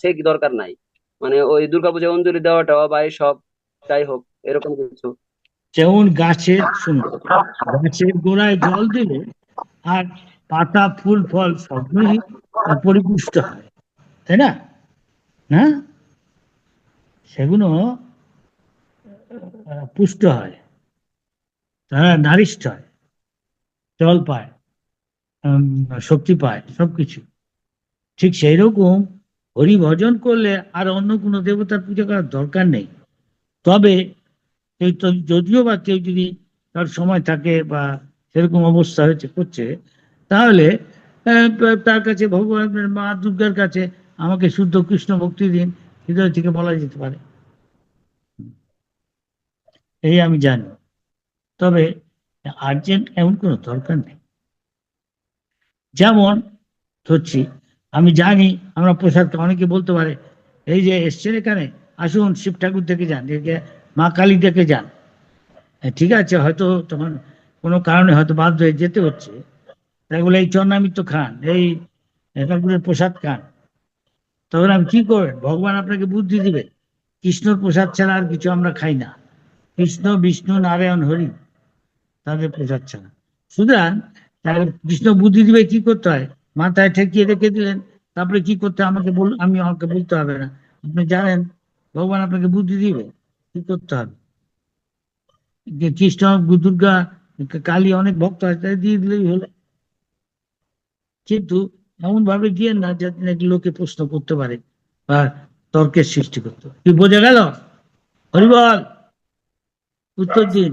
আছে কি দরকার নাই। মানে ওই দুর্গাপূজায় অঞ্জলি দেওয়াটা বা সব, যাই হোক, এরকম কিছু। যেমন গাছের, শুনুন, গাছের গোড়ায় জল দিলে আর পাতা, ফুল, ফল সবগুলোই পরিপুষ্ট হয়, তাই না? না? সেগুলো পুষ্ট হয়, তারা নারিষ্ট হয়, জল পায় শক্তি পায়, সবকিছু। ঠিক সেই রকম হরি ভজন করলে আর অন্য কোনো দেবতার পূজা করার দরকার নেই। তবে যদিও বা কেউ যদি তার সময় থাকে বা সেরকম অবস্থা হয়েছে, করছে, তাহলে তার কাছে ভগবানের মা দুর্গার কাছে আমাকে শুদ্ধ কৃষ্ণ ভক্তি দিন, হৃদয় থেকে বলা যেতে পারে। এই আমি জানি। তবে আর্জেন্ট এমন কোনো দরকার নেই। যেমন ধরছি আমি জানি, আমরা প্রসাদকে অনেকে বলতে পারে, এই যে এসছেন এখানে, আসুন শিব ঠাকুর দেখে যান মা কালী দেখে যান। ঠিক আছে, হয়তো তখন কোনো কারণে হয়তো বাধ্য হয়ে যেতে হচ্ছে। তাই বলে এই চন্নামিত্র খান, এই ঠাকুরের প্রসাদ খান। তখন আমি কি করবেন? ভগবান আপনাকে বুদ্ধি দিবে, কৃষ্ণর প্রসাদ ছাড়া আর কিছু আমরা খাই না। কৃষ্ণ, বিষ্ণু, নারায়ণ, হরি, তাদের প্রসাদ ছাড়া। সুতরাং তাহলে কৃষ্ণ বুদ্ধি দিবে, কি করতে হয়? মাথায় ঠেকিয়ে রেখে দিলেন। তারপরে কি করতে আমাকে বল, আমি আমাকে বলতে হবে না। আপনি জানেন, ভগবান আপনাকে বুদ্ধি দিবে। কি করতে হবে? যে কৃষ্ণ, দুর্গা, কালী অনেক ভক্ত আছে, তাই দিয়ে দিলেই হলো। কিন্তু এমন ভাবে দিয়ে না যাতে নাকি লোকে প্রশ্ন করতে পারে বা তর্কের সৃষ্টি করতে পারে। কি বোঝা গেল? হরিবল, উত্তর দিন।